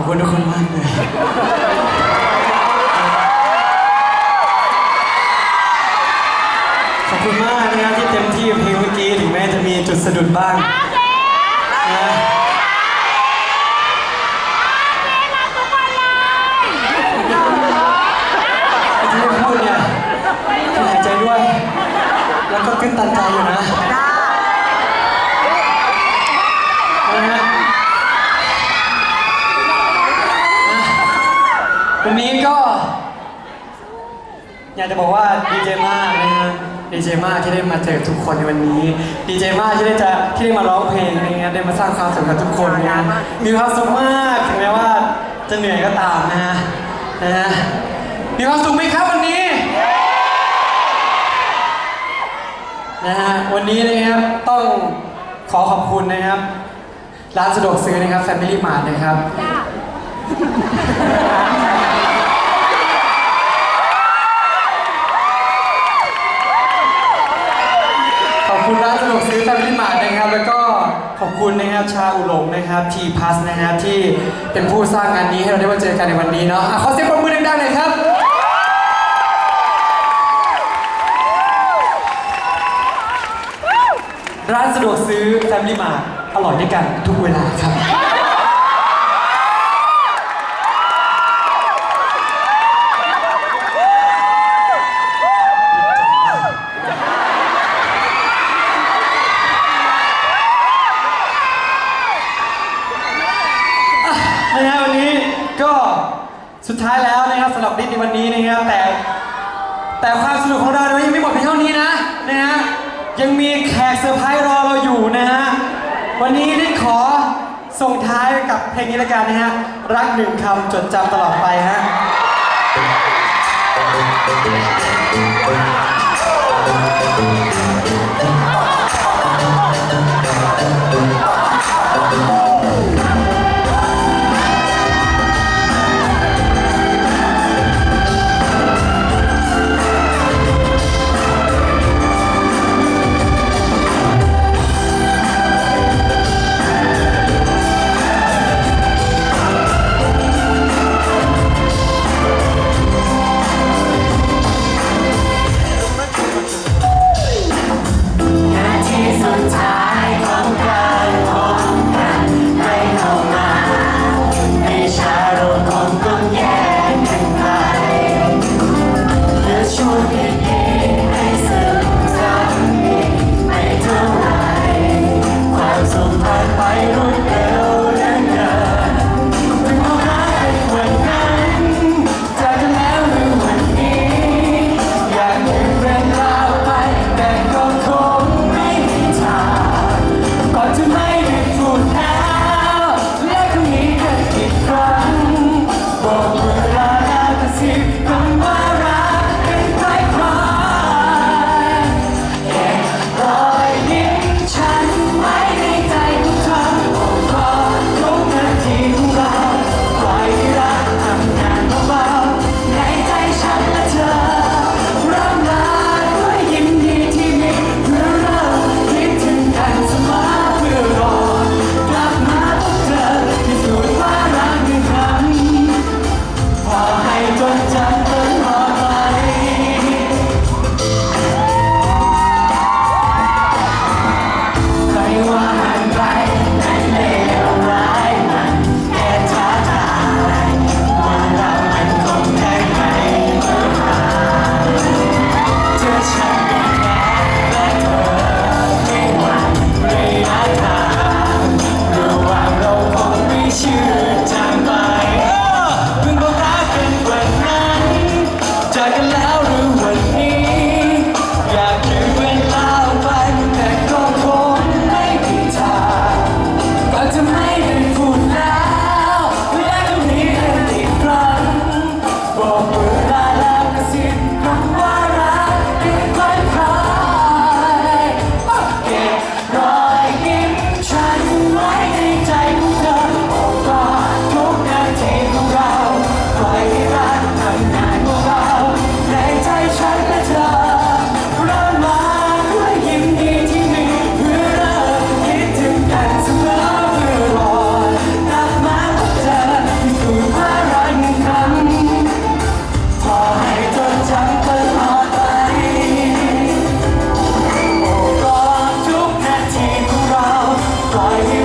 ขอบคุณทุกคนมากเลยขอบคุณมากนะครับที่เต็มที่เพลงเมื่อกี้ถึงแม้จะมีจุดสะดุดบ้างนะที่พูดเนี่ยหายใจด้วย แล้วก็ขึ้นตันใจอยู่นะ อยากจะบอกว่าดีใจมากนะฮะดีใจมากที่ได้มาเจอทุกคนในวันนี้ดีใจมากที่ได้จะที่ได้มาร้องเพลงนะฮะได้มาสร้างความสุขกับทุกคนนะฮะมีความสุขมากถึงแม้ว่าจะเหนื่อยก็ตามนะฮะนะฮะมีความสุขไหมครับวันนี้นะฮะวันนี้นะครับต้องขอขอบคุณนะครับร้านสะดวกซื้อนะครับ Family Mart นะครับ ขอบคุณร้านสะดวกซื้อแฟมิลี่มาร์ทนะครับ แล้วก็ขอบคุณนะครับชาอุหลง นะครับทีพัสนะครับที่เป็นผู้สร้างงานนี้ให้เราได้มาเจอกันในวันนี้เนาะอะขอเสียงปรบมือดังๆหน่อยครับ ร้านสะดวกซื้อแฟมิลี่มาร์ทอร่อยด้วยกันทุกเวลาครับ นะฮะวันนี้ก็ สุดท้ายแล้วนะครับสำหรับดิสในวันนี้นะครับแต่ แต่ความสนุกของเรายังไม่หมดเพียงเท่านี้นะนะฮะยังมีแขกเซอร์ไพรส์รอเราอยู่นะฮะวันนี้ดิสขอส่งท้ายกับเพลงนี้ละกันนะฮะรักหนึ่งคำจดจำตลอดไปฮะนา 在一